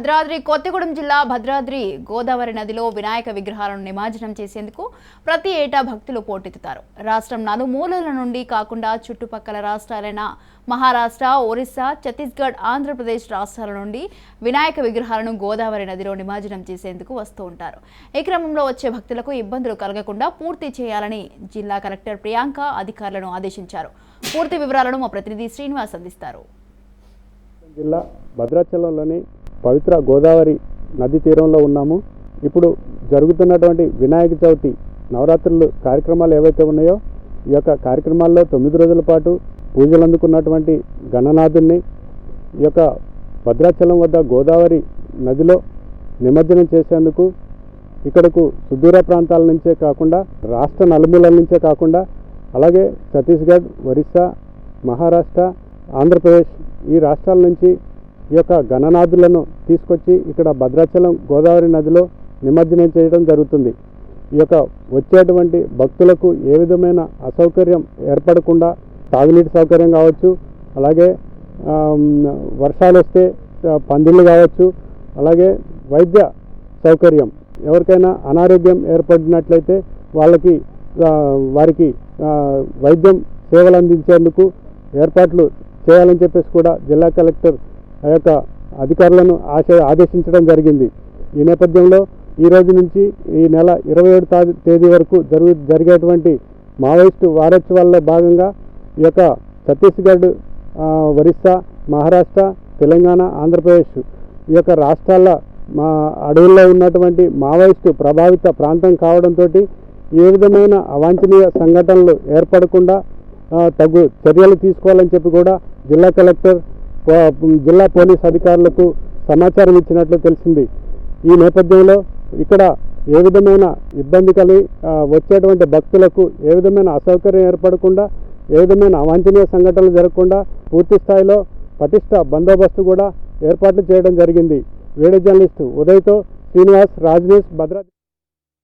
భద్రాద్రి కొత్తగూడెం జిల్లా భద్రాద్రి గోదావరి నదిలో వినాయక విగ్రహాలను నిమజ్జనం చేసేందుకు ప్రతి ఏటా భక్తులు పోటెత్తుతారు. రాష్ట్రం నలుమూలల నుండి కాకుండా చుట్టుపక్కల రాష్ట్రాలైన మహారాష్ట్ర ఒరిస్సా ఛత్తీస్గఢ్ ఆంధ్రప్రదేశ్ రాష్ట్రాల నుండి వినాయక విగ్రహాలను గోదావరి నదిలో నిమజ్జనం చేసేందుకు వస్తూ ఉంటారు. ఈ క్రమంలో వచ్చే భక్తులకు ఇబ్బందులు కలగకుండా పూర్తి చేయాలని జిల్లా కలెక్టర్ ప్రియాంక అధికారులను ఆదేశించారు. పూర్తి వివరాలను మా ప్రతినిధి శ్రీనివాస్ అందిస్తారు. జిల్లా భద్రాచలంలోని పవిత్ర గోదావరి నది తీరంలో ఉన్నాము. ఇప్పుడు జరుగుతున్నటువంటి వినాయక చవితి నవరాత్రులు కార్యక్రమాలు ఏవైతే ఉన్నాయో ఈ యొక్క కార్యక్రమాల్లో తొమ్మిది రోజుల పాటు పూజలు అందుకున్నటువంటి గణనాథుణ్ణి ఈ యొక్క భద్రాచలం వద్ద గోదావరి నదిలో నిమజ్జనం చేసేందుకు ఇక్కడకు సుదూర ప్రాంతాల నుంచే కాకుండా రాష్ట్ర నలుమూలల నుంచే కాకుండా అలాగే ఛత్తీస్గఢ్ ఒరిస్సా మహారాష్ట్ర ఆంధ్రప్రదేశ్ ఈ రాష్ట్రాల నుంచి ఈ యొక్క గణనాథులను తీసుకొచ్చి ఇక్కడ భద్రాచలం గోదావరి నదిలో నిమజ్జనం చేయడం జరుగుతుంది. ఈ యొక్క వచ్చేటువంటి భక్తులకు ఏ విధమైన అసౌకర్యం ఏర్పడకుండా తాగునీటి సౌకర్యం కావచ్చు అలాగే వర్షాలు వస్తే పందిళ్ళు కావచ్చు అలాగే వైద్య సౌకర్యం. ఎవరికైనా అనారోగ్యం ఏర్పడినట్లయితే వాళ్ళకి వారికి వైద్యం సేవలు అందించేందుకు ఏర్పాట్లు చేయాలని చెప్పేసి కూడా జిల్లా కలెక్టర్ ఆ యొక్క అధికారులను ఆశ ఆదేశించడం జరిగింది. ఈ నేపథ్యంలో ఈ రోజు నుంచి ఈ నెల ఇరవై ఏడు తేదీ వరకు జరుగు జరిగేటువంటి మావోయిస్టు వారోత్సవాల్లో భాగంగా ఈ యొక్క ఛత్తీస్గఢ్ ఒరిస్సా మహారాష్ట్ర తెలంగాణ ఆంధ్రప్రదేశ్ ఈ యొక్క రాష్ట్రాల మా అడవుల్లో ఉన్నటువంటి మావోయిస్టు ప్రభావిత ప్రాంతం కావడంతో ఏ విధమైన అవాంఛనీయ సంఘటనలు ఏర్పడకుండా తగు చర్యలు తీసుకోవాలని చెప్పి కూడా జిల్లా కలెక్టర్ జిల్లా పోలీస్ అధికారులకు సమాచారం ఇచ్చినట్లు తెలిసింది. ఈ నేపథ్యంలో ఇక్కడ ఏ విధమైన ఇబ్బంది కలిగి వచ్చేటువంటి భక్తులకు ఏ విధమైన అసౌకర్యం ఏర్పడకుండా ఏ విధమైన అవాంఛనీయ సంఘటనలు జరగకుండా పూర్తి స్థాయిలో పటిష్ట బందోబస్తు కూడా ఏర్పాట్లు చేయడం జరిగింది. వేడి జర్నలిస్టు ఉదయ్తో శ్రీనివాస్ రాజనీష్ భద్రాద్రి.